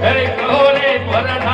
હે કહો રે પ્રધાન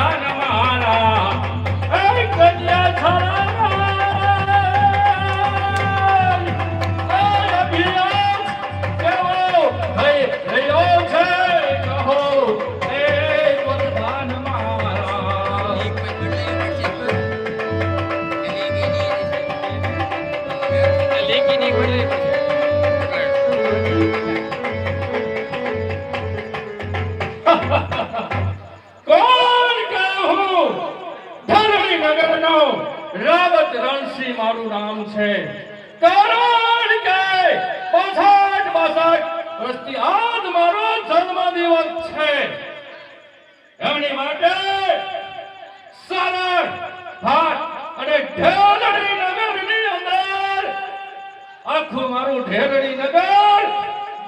આખું મારું ઢેરડી નગર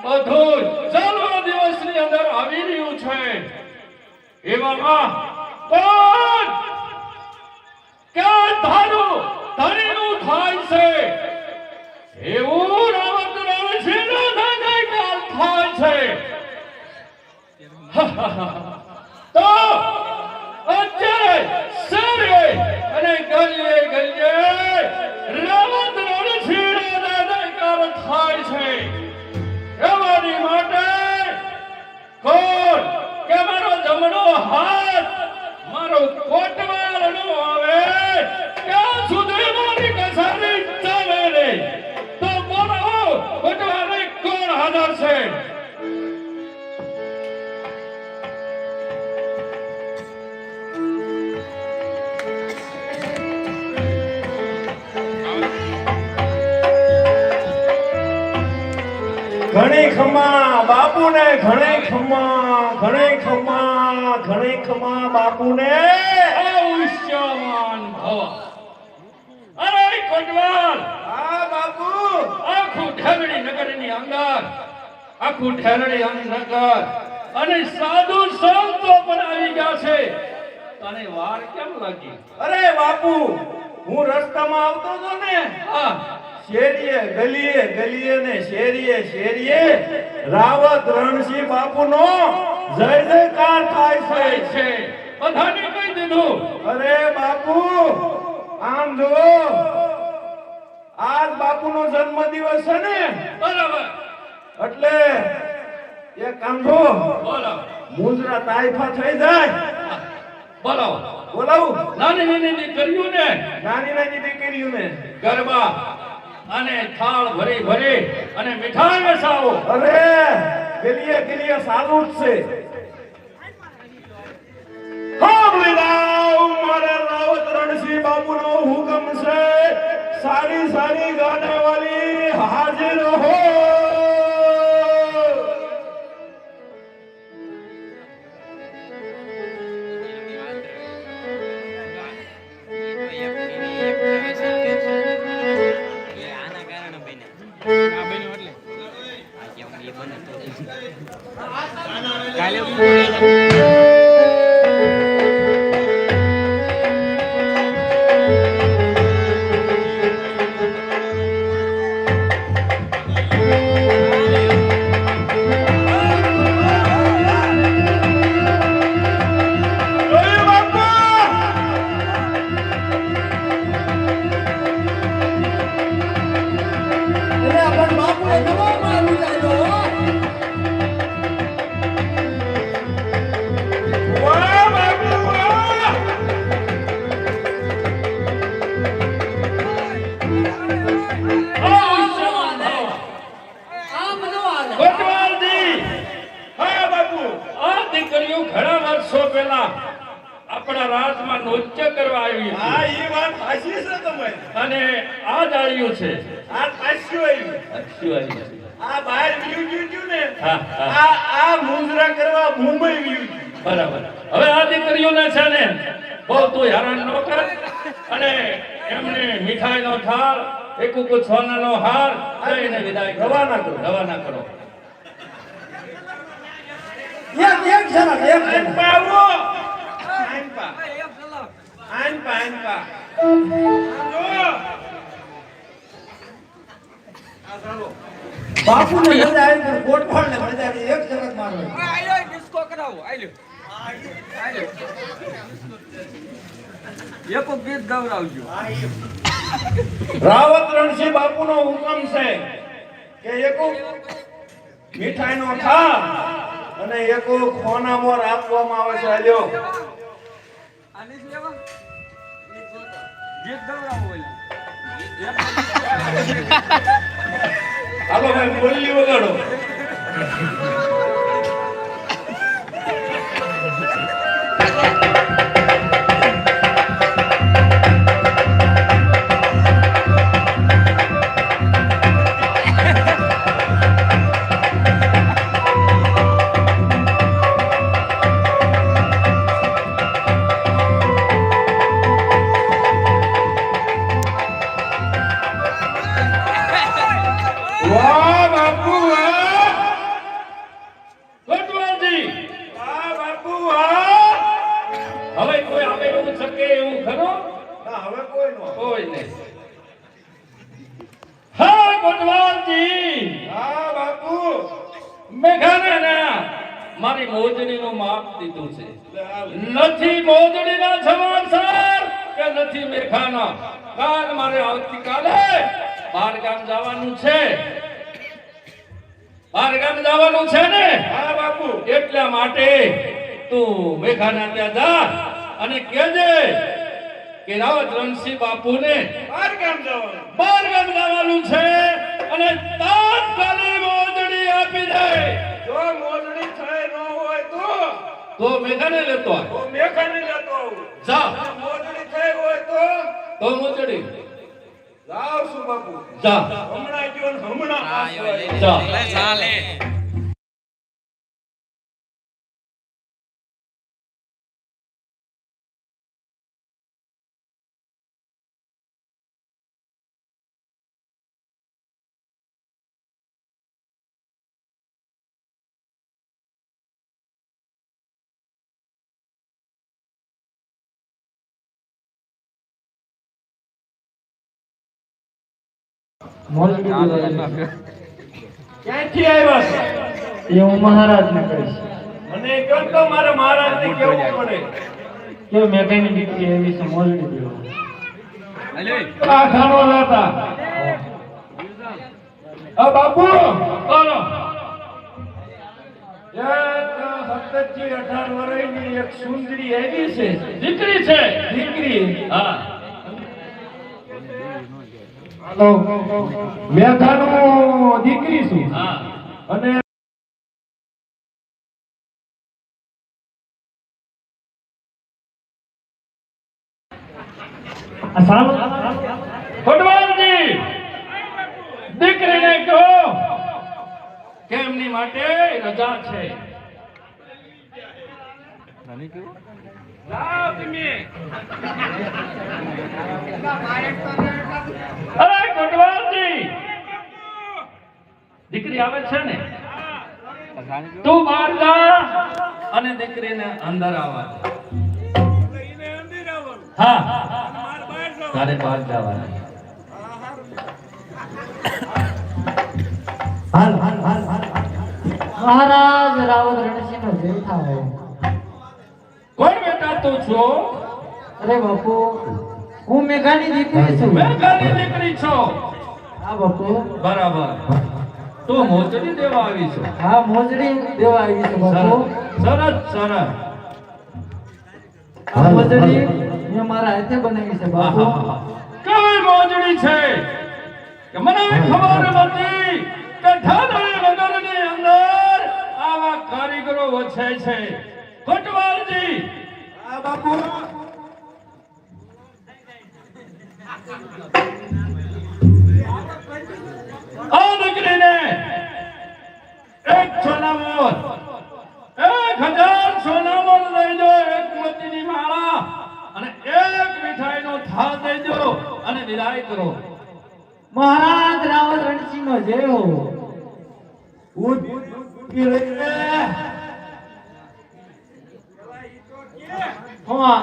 બધું જન્મ દિવસની અંદર આવી રહ્યું છે. એવામાં કોણ કે ધારું ધણીનું થાય છે? એવું રાવત રણછીનો ધનકાલ થાય છે? તો અત્યારે સરે અને ગલીએ ગલીએ ધનકાલ થાય છે. એવાની માટે કોણ? કે મારો જમણો હાથ, મારો કોટવાળ નો આવે? ત્યાં સુધી મારી ઘણી ખમા બાપુને ઘણે ખમા ઘણે ખમા ઘણે ખમા બાપુને. આયુષ્યમાન ભવ. અરે કોટવાલ. હા બાપુ. આખું ઠેરણી નગરની અંદર આખું ઠેરણી નગર અને સાધુ સંતો પણ આવી ગયા છે. તને વાર કેમ લાગી? અરે બાપુ હું રસ્તામાં આવતો હતો ને હા. શેરીએ ગલીએ ગલીએ ને શેરીએ શેરીએ રાવત રણસિંહ બાપુનો જય જયકાર થાય છે. બધાને કહી દીધું. અરે બાપુ આમ જો આજ બાપુનો જન્મદિવસ છે ને. બરાબર. એટલે એ કાંધો બોલો. મુજરા તાઇફા થઈ જાય. બોલો. બોલાવું. નાની નાની દીકરીઓને. નાની નાની દીકરીઓને. ગરબા. અને થાળ ભરી ભરી અને મીઠાઈ વસાવો અરે ગલીએ ગલીએ જ છે. બાબુનો હુકમ છે. સારી સારી ગાડાવાળી હાજર હો Valeu, વાત છે અને આ ડાળીઓ છે. આ પાછું આવ્યું શું આવી આ બહાર વ્યૂ ગયું ને. આ આ મુંદરા કરવા મુંબઈ વ્યૂ બરાબર. હવે આ દીકરીઓને છે ને બહુ તું હેરાન ન કર. અને એમને મીઠાઈનો થાળ એક ઉકુ સોનાનો હાર લઈને વિદાય. રવાના કરો. રવાના કરો. એક એક જણા એક જણા. આવો. આનપા આનપા બાપુ જો આ મજા આવી પણ ગોઠવાળને મજા આવી. એક આલ્યો ડિસ્કો કરાવો આલ્યો. એક ગીત ગવડાવજો. રાવત રણસિંહ બાપુનો હુકમ છે કે એકો મીઠાઈનો થા અને એકો ખોનામોર આપવામાં આવે છે. હાલ્યો ગીત ગવડાવો હાલો ભાઈ બોલી વગાડો. વાહ ના હવે કોઈ નહીં હા કોટવાલજી હા બાપુ. મેઘાના મારી મોજણીનું માપ દીધું છે. નથી હાલ. ના મોજણીના સર કે નથી મેઘાના? કાલ મારે આવતીકાલે બાર ગામ જવાનું છે. બાર ગામ જવાનું છે ને? હા બાપુ. એટલા માટે તું મેઘાના ત્યાં જા અને કહેજે કે રાવત રણસિંહ બાપુને બાર ગામ જવાનું. બાર ગામ જવાનું છે અને તાત્કાલિક મોજડી આપી દે. જો મોજડી થઈ ન હોય તો? તો મેઘાને લેતો આવ. તો મેઘાને લેતો આવું. જા. મોજડી થઈ હોય તો? તો મોજડી. જાવ સુ બાપુ? જા. હમણાં ગયો ને હમણાં જા. આવ્યો. જા ક્યાંથી આવ્યા એ હું મહારાજને કહીશ. મને કહો તો મારે મહારાજને કેવું પડે? કે મેઘાની દીકરી એવી છે મોજડી દેવો આ ખાણો લેતા. આ બાપુ બોલો. સત્તરથી અઢાર વર્ષની એક સુંદરી એવી છે. દીકરી છે? દીકરી. હા. હાલો. મેઘાનું દીકરી છું. અને દીકરીને કહો કે એમની માટે રજા છે? જાઓ તમે. અરે ફૂટવાલજી દીકરી આવે છે ને? તું બહાર જા અને દીકરીને અંદર આવવા દે. હા. તારે બહાર જવાનું. હાલ હાલ હાલ હાલ મહારાજ રાવત રણસિંહ નો જેઠા હોય કોણ તું છો? અરે બાપુ હું મેઘાની દીકરી છું. મેઘાની દીકરી છો? હા બાપુ. બરાબર. તું મોજડી દેવા આવી છો? હા મોજડી દેવા આવી છે બાપુ. સરસ સરસ આ મોજડી મેં મારા હાથે બનાવી છે બાપુ. કેવી મોજડી છે? કે મને ખબર નથી કે ધાનળી વગરની અંદર આવા કારીગરો વછે છે. કોટવાલજી બાપુ! આ દીકરીને એક સોનામોર એક હજાર સોનામોર લઈ દો એક મોતીની માળા અને એક મીઠાઈનો થાળ દઈ દો અને વિદાય કરો. મહારાજ રાવણ રણસિંહ નો જય હો. ઉઠી હા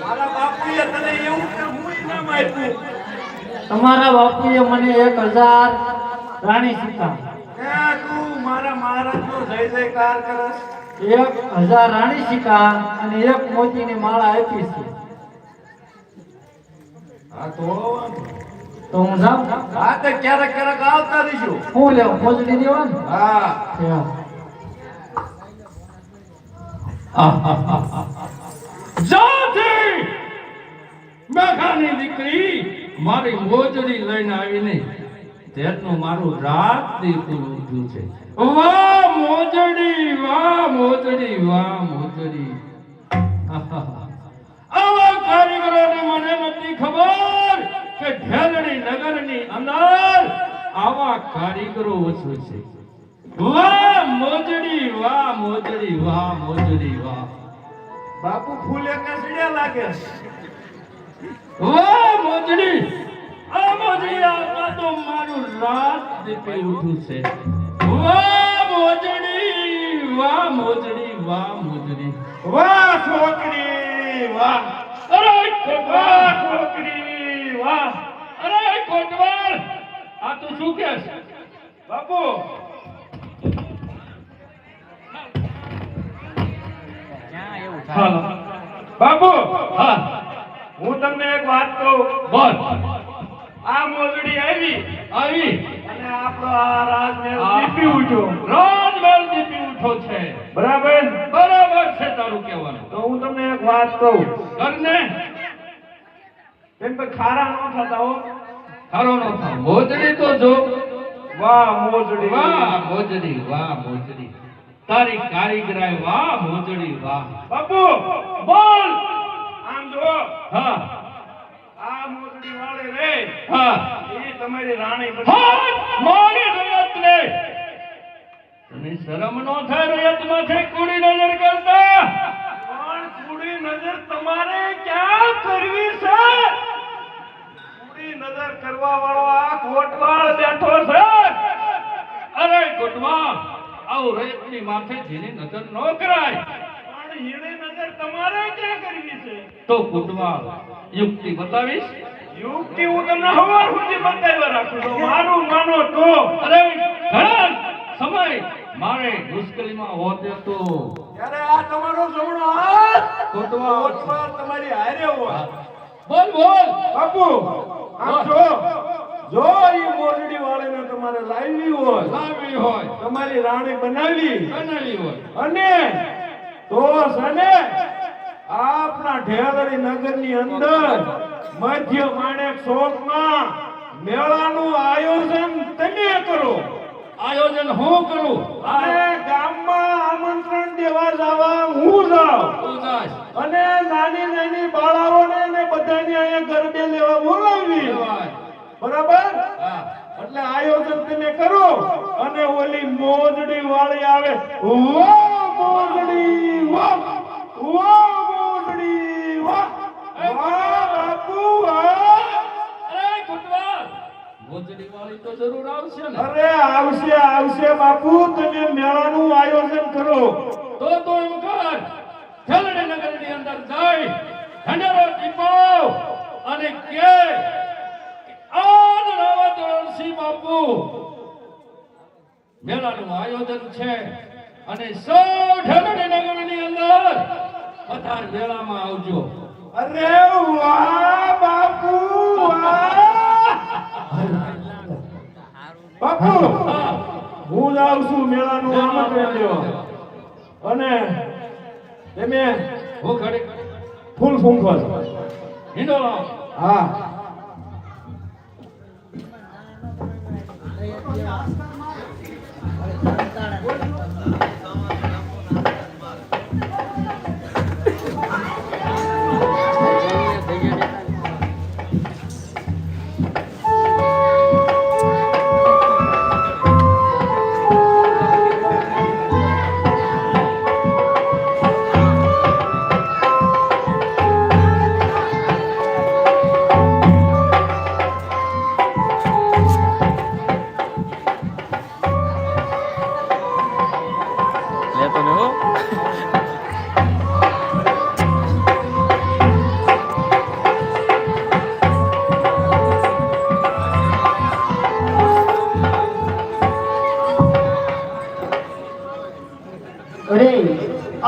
મારા બાપુએ તને એવું કે હું ઇનામ આપ્યું. તમારા બાપુએ મને એક હજાર રાણી સીતા તું મારા મહારાજનો જય જયકાર કરસ. એક હજાર રાણી સિક્કા અને એક મોતીની માળા આપી છે. તો તો હું જાઉં? હા તો ક્યારેક ક્યારેક આવતા દીશું હું લેવું? મોજડી દેવા હા. જાતી! મેઘાની દીકરી, મારી મોજડી લઈને આવીને તેનું મારું રાત દી પૂરું છે. વાહ, મોજડી વાહ મોજડી વાહ, મોજડી. આવા કારીગરોને મને નથી ખબર કે ઢેલડી નગરની અંદર આવા કારીગરો ઓછું છે. વાહ મોજડી વાહ મોજડી વાહ મોજડી વાહ. બાપુ ફૂલે એક સીડ્યા લાગે? વાહ મોજડી આ મોજડી આ તો મારું રાત દીપી ઉઠું છે. વાહ મોજડી વાહ મોજડી વાહ મોજડી. વાહ છોકરી વાહ. અરે કોટવાલ છોકરી વાહ. અરે કોટવાલ આ તું શું કે બાપુ હાલો. બાપુ હા. હું તમને એક વાત કહું. બોલ. આ મોજડી આવી. આવી. અને આપણો આ રાજમહેલ આ- દીપી ઉઠ્યો. રાજમહેલ દીપી ઉઠો છે. બરાબર? બરાબર છે તારું કહેવાનું. તો હું તમને એક વાત કહું. કરને કેમ કે ખારા ન થતા હો. ખારો નો થાય મોજડી તો જો. વાહ મોજડી. વાહ મોજડી વાહ મોજડી. તારી કારીગરાય વાહ મોજડી વાહ. બાપુ બોલ! આમ જો હા. આ મોજડી વાળે રે. હા. એ તમારી રાણી બની. હા મારી રયત ને તને શરમ નો થાય રયત માથે કુડી નજર કરતા? પણ કુડી નજર તમારે ક્યાં કરવી છે? કુડી નજર કરવા વાળો આ કોટવાળ બેઠો છે. અરે ગુટવા આવું રયતની માથે જેની નજર ન કરાય. પણ એની નજર તમારે ક્યાં કરવી છે? તો ગુટવા યુક્તિ બતાવીશ? યુક્તિ હું તમને હવાર સુધી બતાવ્યા રાખું છું. મારું માનો તો. અરે ઘણા સમય મારે મુશ્કેલીમાં હોતે તો. ત્યારે આ તમારો જમણો હાથ કોટવા તમારી હારે હોય બોલ બોલ. બાપુ આમ જો. જો એ મોરડી વાળીને તમારે લાવી હોય. લાવી હોય. તમારી રાણી બનાવી. બનાવી હોય. અને તો સને ને આપણા ઢેલડી નગરની અંદર મધ્ય માણેક ચોકમાં મેળાનું આયોજન તમે કરો. આયોજન હું કરું? અને ગામમાં આમંત્રણ દેવા જવા હું જાઉં. અને નાની નાની બાળાઓને ને બધાને અહીંયા ગરબે લેવા જવાય. બરાબર. એટલે આયોજન તમે કરો અને ઓલી મોજડી વાળી આવે વાહ મોજડી વાહ વાહ મોજડી વાહ વાહ બાપુ અરે ગુટવા મોજડી વાળી તો જરૂર આવશે ને. અરે આવશે આવશે બાપુ તમે મેળાનું આયોજન કરો. તો તો એમ કર ખેલડી નગરની અંદર જઈ ઢંઢેરો ટીપાવ અને કે આજ રાવત રણસિંહ બાપુ. મેળાનું આયોજન છે અને સૌ ઢેલડી નગરની અંદર બધા મેળામાં આવજો. અરે વાહ બાપુ બાપુ હું જાઉં છું મેળાનું આમંત્રણ અને તમે હું ઘડી ફૂલ ફૂંકો છો હા. Thank you.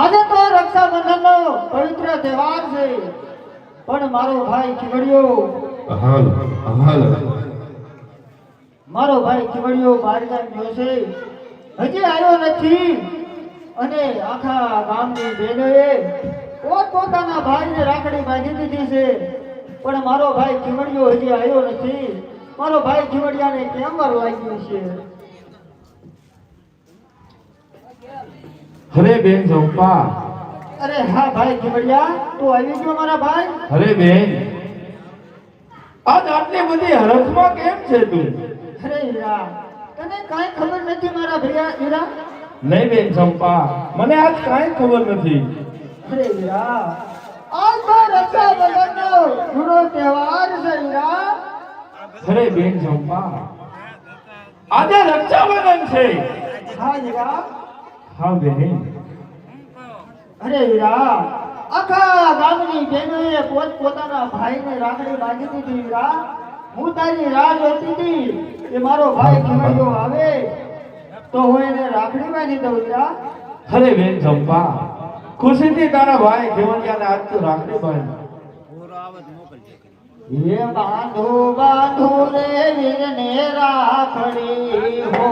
આજે તો રક્ષાબંધનનો પવિત્ર તહેવાર છે. પણ મારો ભાઈ ખીવડિયો મારો ભાઈ ખીવડિયો બહાર ગામ ગયો છે. હજી આવ્યો નથી. અને આખા ગામની બહેનોએ પોતપોતાના ભાઈને રાખડી બાંધી દીધી છે. પણ મારો ભાઈ ખીવડિયો હજી આવ્યો નથી. મારો ભાઈ ખીવડિયાને કેમ મારું લાગ્યું છે? અરે બેન ચંપા અરે હા ભાઈ ખીવડિયા તું આવી ગયો મારા ભાઈ? અરે બેન. આજ આટલી બધી હરખમાં કેમ છે તું? અરે હીરા તને કાંઈ ખબર નથી મારા ભૈયા હીરા? નહીં બેન ચંપા. મને આજ કાંઈ ખબર નથી. અરે હીરા આજ તો રક્ષાબંધનનો જૂનો તહેવાર છે હીરા. અરે બેન ચંપા આજે રક્ષાબંધન છે. હા હીરા. હા બેન. અરે હીરા આખા ગામની બહેનોએ પોત પોતાના ભાઈને રાખડી બાંધી દીધી હીરા. હું તારી રાહ જોતી હતી કે મારો ભાઈ ખીમડિયો આવે. તો હું એને રાખડી બાંધી દઉં જા અરે બેન જંપા ખુશીથી તારા ભાઈ ખેવડિયાને આજ તો રાખડી બાંધી એ બાંધો બાંધો રે વીરને રાખડી હો.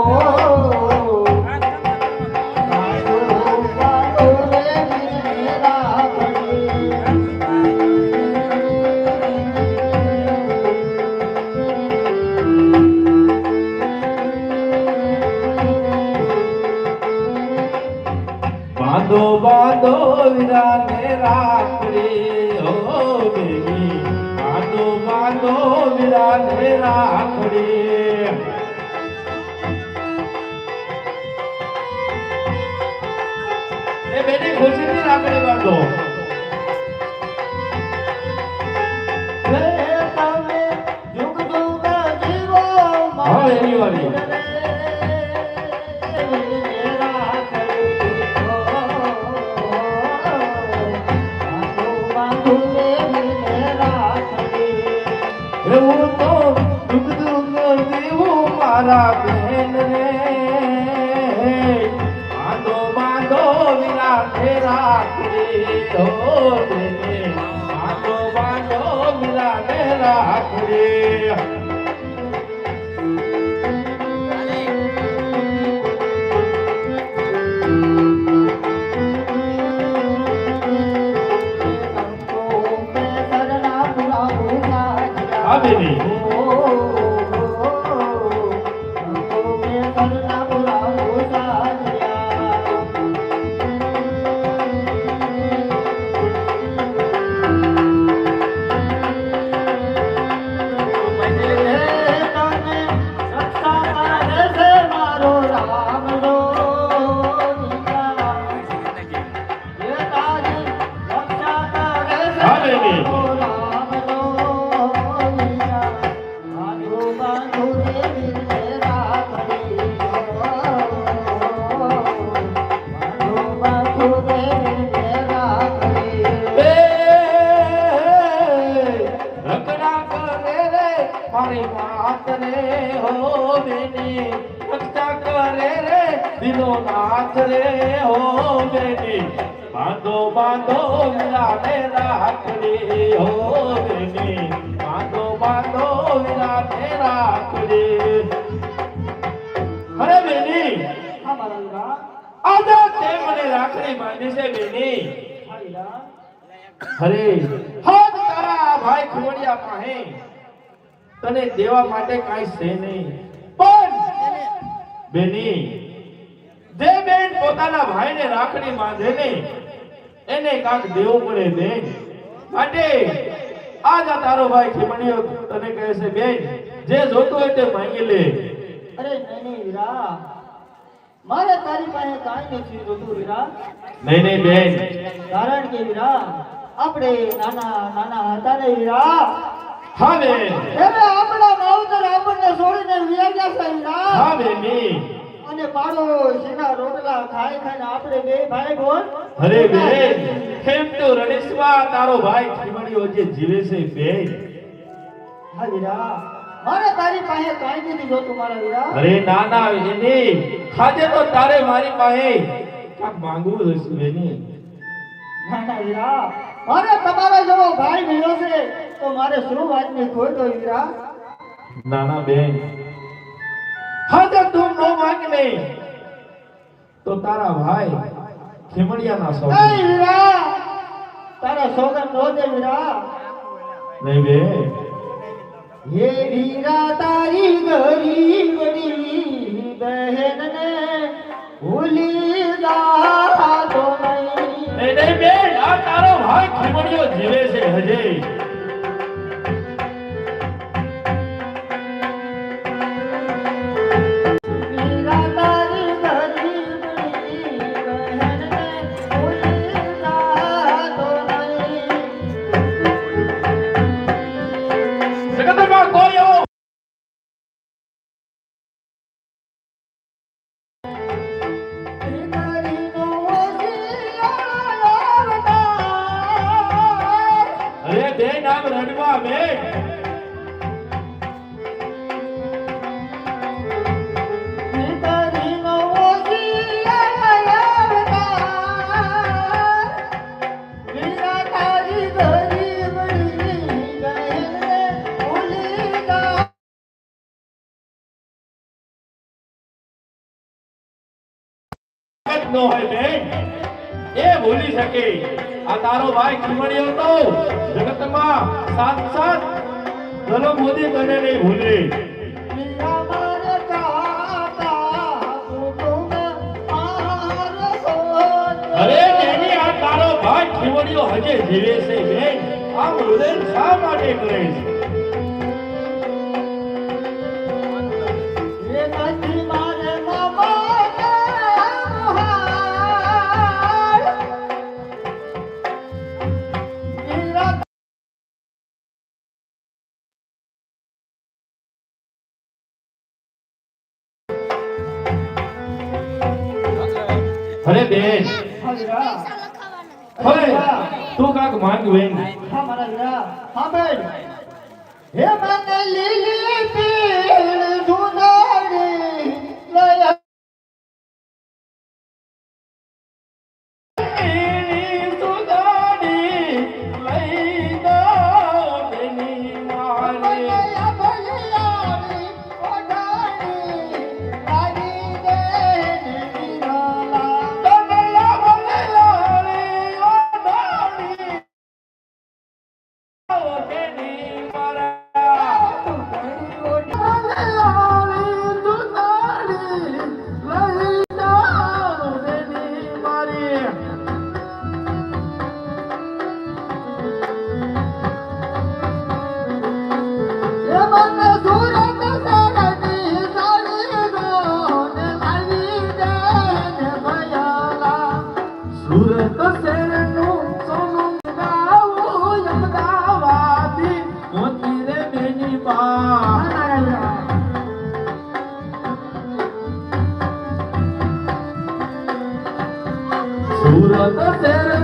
દેવું બહેન રે બાંધો બાંધો વિરાટે ફેરા બાંધો બાંધો વિરાટે રાખડી અરે હાથ તારા ભાઈ ખોડિયા પાહે તને દેવા માટે કાઈ છે નહીં. પણ બેની જે બેન પોતાના ભાઈને રાખડી બાંધે ને એને કાંક દેવું પડે બેન. માટે આજ આ તારો ભાઈ ખીમણીયો તને કહે છે બેન જે જોતું હોય તે માંગી લે. અરે નહીં વીરા. મારે તારી પાસે કાંઈ નથી જોતું વીરા. નહીં નહીં બેન. કારણ કે વીરા આપણે નાના નાના હતા ને હીરા. હવે. બેન આપણા માવતર આપણને છોડીને વ્યા ગયા છે હીરા. હવે બેની અને પાડોશીના રોટલા ખાઈ ખાઈને આપણે બે ભાઈ બોલ અરે બે. કેમ તો રણેશમાં તારો ભાઈ ખીમડીઓ જે જીવે છે બે. હા હીરા. મારે તારી પાસે કાંઈ નથી જોતું મારા અરે ના ના એની તો તારે મારી પાસે. માંગવું બેની. ના ના અરે તમારો જેવો ભાઈ મળ્યો છે તો મારે શું વાતની ખોટ હોય ઈરા નાના બેન. હા તો તું નો માગને. તો તારા ભાઈ ખીમડિયાના સો નહીં ઈરા તારા સોગન નો દે ઈરા નહીં બે. હે ઈરા તારી ગરીબડી બહેનને ભૂલી ભાઈ ખીમડિયો જીવે છે હજે. જ હોય બેન એ ભૂલી શકે. આ તારો ભાઈ ખીમડિયો તો જગતમાં સાત સાત ધનો મોદી તને નહીં ભૂલે. અરે તેની આ તારો ભાઈ ખીમણીઓ હજે જીવે છે, બેન. આ હૃદય શા માટે કરે છે? કાક માંગ બેન હે મને લીલી Santa Feira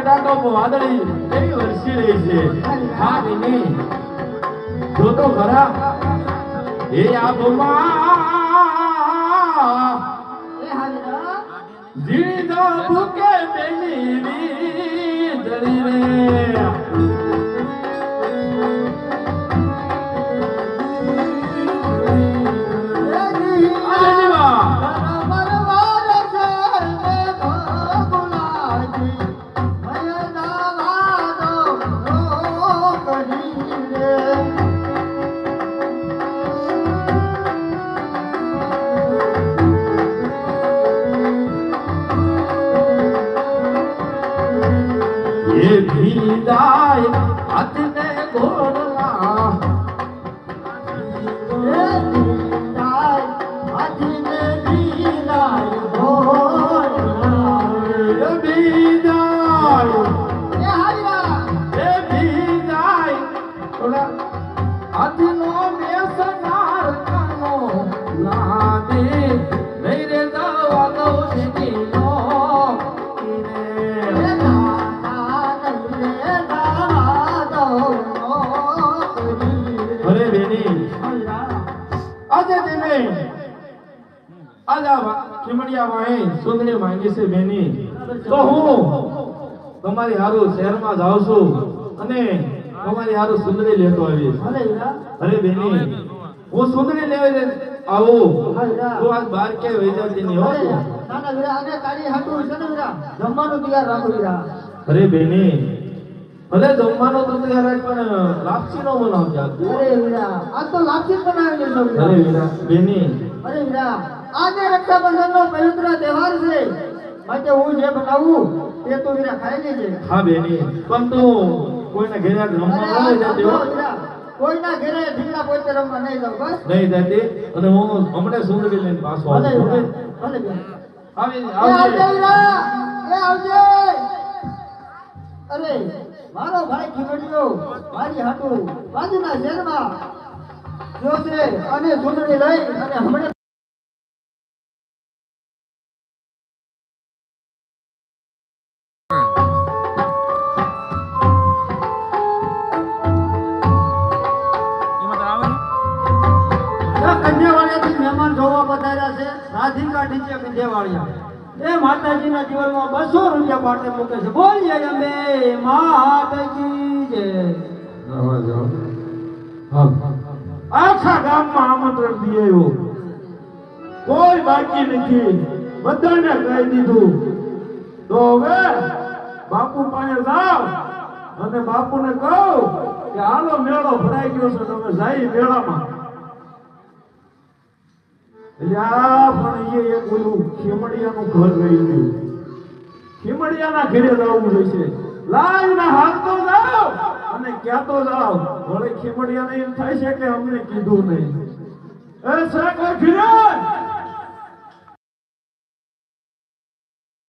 કડાટો વાદળી એવી વરસી રહી છે. હા બેની જો તો ખરા. એ આબમાં જીદો ભૂકે બેની જડી રે. સુંદરી માંગી છે બેની તો હું તમારી હારું શહેરમાં જાઉં છું અને તમારી હારું સુંદરી લેતો આવીશ અરે બેની હું સુંદરી લેવા આવું. તું આજ બહાર કે વહી જતી નહીં હો? જમવાનું તૈયાર રાખો. અરે બેની ભલે જમવાનો તો તૈયાર રાખ પણ લાપસી નો બનાવજે. અરે વીરા, આ તો લાપસી બનાવી લેશો અરે વીરા બેની અરે વીરા, આજે રક્ષાબંધનનો પવિત્ર તહેવાર છે. માટે હું જે બનાવું તે તું વીરા ખાઈ લેજે. હા બેની. પણ તું કોઈના ઘરે રમવા ન જતી હો કોઈના ઘરે ઢીકડા પોતે રમવા નહીં જાવ બસ. નહીં જતી. અને હું હમણાં સુંદરી લઈને પાછો આવું છું. ભલે આવી આવજે. આવજે એ આવજે. અરે મારો ભાઈ ખીમડિયો મારી હાટુ બાજુના શહેરમાં ગયો અને સુંદરી લઈ અને હમણાં કન્યાવાળિયાથી મહેમાન જોવા પધાર્યા છે. રાધિકા ડીજે કન્યાવાળિયા એ માતાજીના જીવનમાં બસો રૂપિયા માટે મૂકે છે. બોલીએ અમે માતાજી જય. આખા ગામમાં આમંત્રણ દીધું કોઈ બાકી નથી. બધાને કહી દીધું. તો હવે બાપુ પાસે જાવ અને બાપુને કહું કે હાલો મેળો ભરાઈ ગયો છે. તમે જાય મેળામાં. આ પણ એ એક ઓલું ઘર રહી ગયું ખીમડિયાના ઘરે જવું જોઈશે લાવીને હાલતો જાઓ અને કહેતો જાઓ વળી ખીમડિયાને એમ થાય છે કે અમને કીધું નહીં. એ ઘીરે